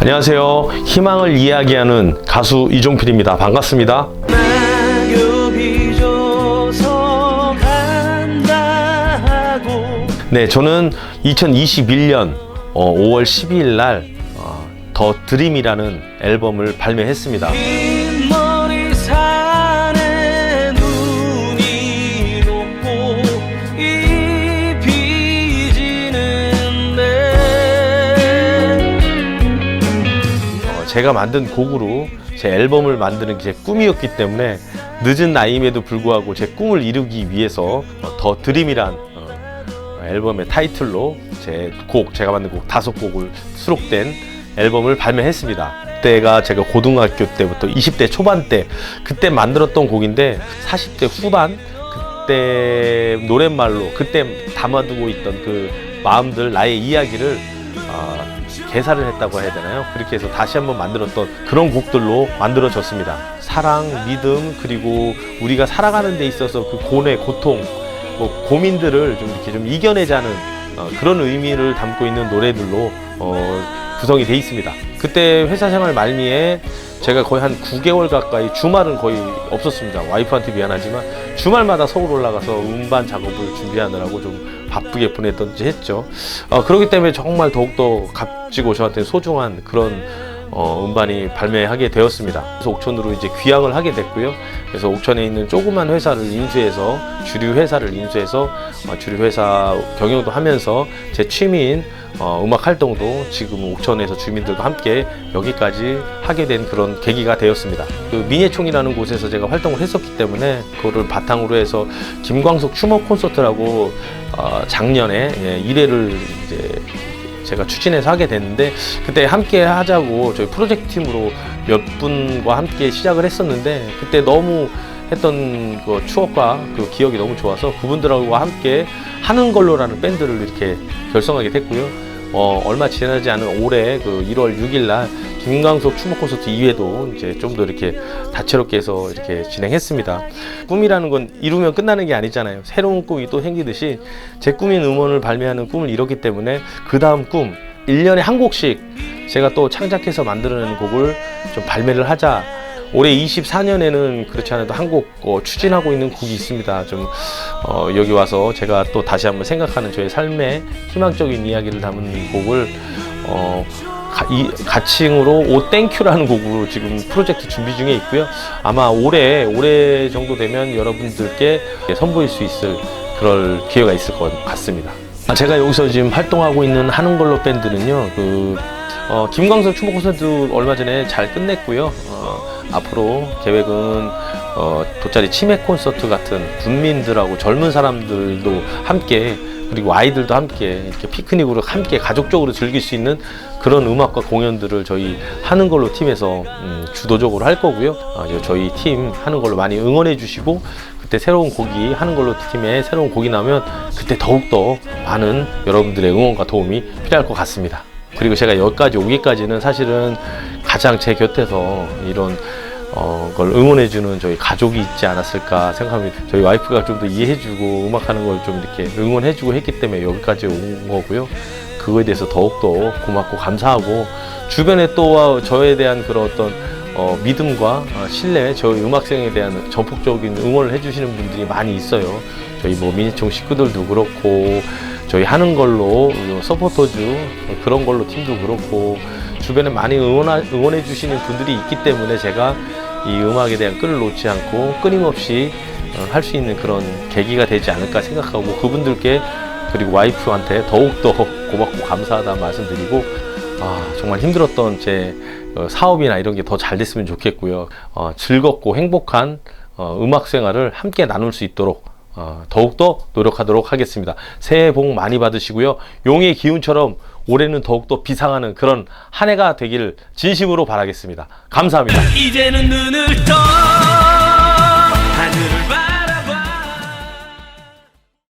안녕하세요. 희망을 이야기하는 가수 이종필입니다. 반갑습니다. 네, 저는 2021년 5월 12일 날 어, 더 드림이라는 앨범을 발매했습니다. 제가 만든 곡으로 제 앨범을 만드는 게 제 꿈이었기 때문에 늦은 나이임에도 불구하고 제 꿈을 이루기 위해서 어, 더 드림이란 어, 앨범의 타이틀로 제 곡, 제가 만든 곡 다섯 곡을 수록된 앨범을 발매했습니다. 그때가 제가 고등학교 때부터 20대 초반 때 그때 만들었던 곡인데 40대 후반 그때 노랫말로 그때 담아두고 있던 그 마음들 나의 이야기를 아, 개사를 했다고 해야 되나요? 그렇게 해서 다시 한번 만들었던 그런 곡들로 만들어졌습니다. 사랑, 믿음, 그리고 우리가 살아가는 데 있어서 그 고뇌, 고통, 뭐 고민들을 좀 이렇게 좀 이겨내자는 어, 그런 의미를 담고 있는 노래들로 어, 구성이 돼 있습니다. 그때 회사 생활 말미에 제가 거의 한 9개월 가까이 주말은 거의 없었습니다. 와이프한테 미안하지만 주말마다 서울 올라가서 음반 작업을 준비하느라고 좀 바쁘게 보냈던지 했죠. 어, 그렇기 때문에 정말 더욱더 값지고 저한테 소중한 그런 어, 음반이 발매하게 되었습니다. 그래서 옥천으로 이제 귀향을 하게 됐고요. 그래서 옥천에 있는 조그만 회사를 인수해서 주류 회사를 인수해서 어, 주류 회사 경영도 하면서 제 취미인 어, 음악 활동도 지금 옥천에서 주민들과 함께 여기까지 하게 된 그런 계기가 되었습니다. 그 민예총이라는 곳에서 제가 활동을 했었기 때문에 그거를 바탕으로 해서 김광석 추모 콘서트라고 어, 작년에 예, 1회를 이제 제가 추진해서 하게 됐는데 그때 함께 하자고 저희 프로젝트 팀으로 몇 분과 함께 시작을 했었는데 그때 너무 했던 그 추억과 그 기억이 너무 좋아서 그분들하고 함께 하는 걸로라는 밴드를 이렇게 결성하게 됐고요. 어, 얼마 지나지 않은 올해 그 1월 6일 날 김광석 추모 콘서트 2회도 이제 좀 더 이렇게 다채롭게 해서 이렇게 진행했습니다. 꿈이라는 건 이루면 끝나는 게 아니잖아요. 새로운 꿈이 또 생기듯이 제 꿈인 음원을 발매하는 꿈을 이뤘기 때문에 그 다음 꿈 1년에 한 곡씩 제가 또 창작해서 만들어내는 곡을 좀 발매를 하자. 올해 24년에는 그렇지 않아도 한곡 어, 추진하고 있는 곡이 있습니다. 좀 어, 여기 와서 제가 또 다시 한번 생각하는 저의 삶의 희망적인 이야기를 담은 곡을 어, 가, 이, 가칭으로 오 땡큐라는 곡으로 지금 프로젝트 준비 중에 있고요. 아마 올해 올해 정도 되면 여러분들께 선보일 수 있을 그럴 기회가 있을 것 같습니다. 아, 제가 여기서 지금 활동하고 있는 하는 걸로 밴드는요. 그 어, 김광석 추모 콘서트 얼마 전에 잘 끝냈고요. 어, 앞으로 계획은 어, 돗자리 치맥 콘서트 같은 군민들하고 젊은 사람들도 함께 그리고 아이들도 함께 이렇게 피크닉으로 함께 가족적으로 즐길 수 있는 그런 음악과 공연들을 저희 하는 걸로 팀에서 음, 주도적으로 할 거고요. 어, 저희 팀 하는 걸로 많이 응원해 주시고 그때 새로운 곡이 하는 걸로 팀에 새로운 곡이 나면 그때 더욱더 많은 여러분들의 응원과 도움이 필요할 것 같습니다. 그리고 제가 여기까지 오기까지는 사실은 가장 제 곁에서 이런 어, 걸 응원해주는 저희 가족이 있지 않았을까 생각합니다. 저희 와이프가 좀 더 이해해주고 음악하는 걸 좀 이렇게 응원해주고 했기 때문에 여기까지 온 거고요. 그거에 대해서 더욱더 고맙고 감사하고 주변에 또 저에 대한 그런 어떤 어, 믿음과 어, 신뢰, 저희 음악생에 대한 전폭적인 응원을 해주시는 분들이 많이 있어요. 저희 뭐 민희총 식구들도 그렇고 저희 하는 걸로 서포터즈 그런 걸로 팀도 그렇고 주변에 많이 응원 응원해 주시는 분들이 있기 때문에 제가 이 음악에 대한 끈을 놓지 않고 끊임없이 어, 할수 있는 그런 계기가 되지 않을까 생각하고 그분들께 그리고 와이프한테 더욱더 고맙고 감사하다 말씀드리고 아, 정말 힘들었던 제 어, 사업이나 이런 게 더 잘 됐으면 좋겠고요. 어, 즐겁고 행복한 어, 음악 생활을 함께 나눌 수 있도록 어, 더욱더 노력하도록 하겠습니다. 새해 복 많이 받으시고요. 용의 기운처럼 올해는 더욱더 비상하는 그런 한 해가 되길 진심으로 바라겠습니다. 감사합니다. 이제는 눈을 떠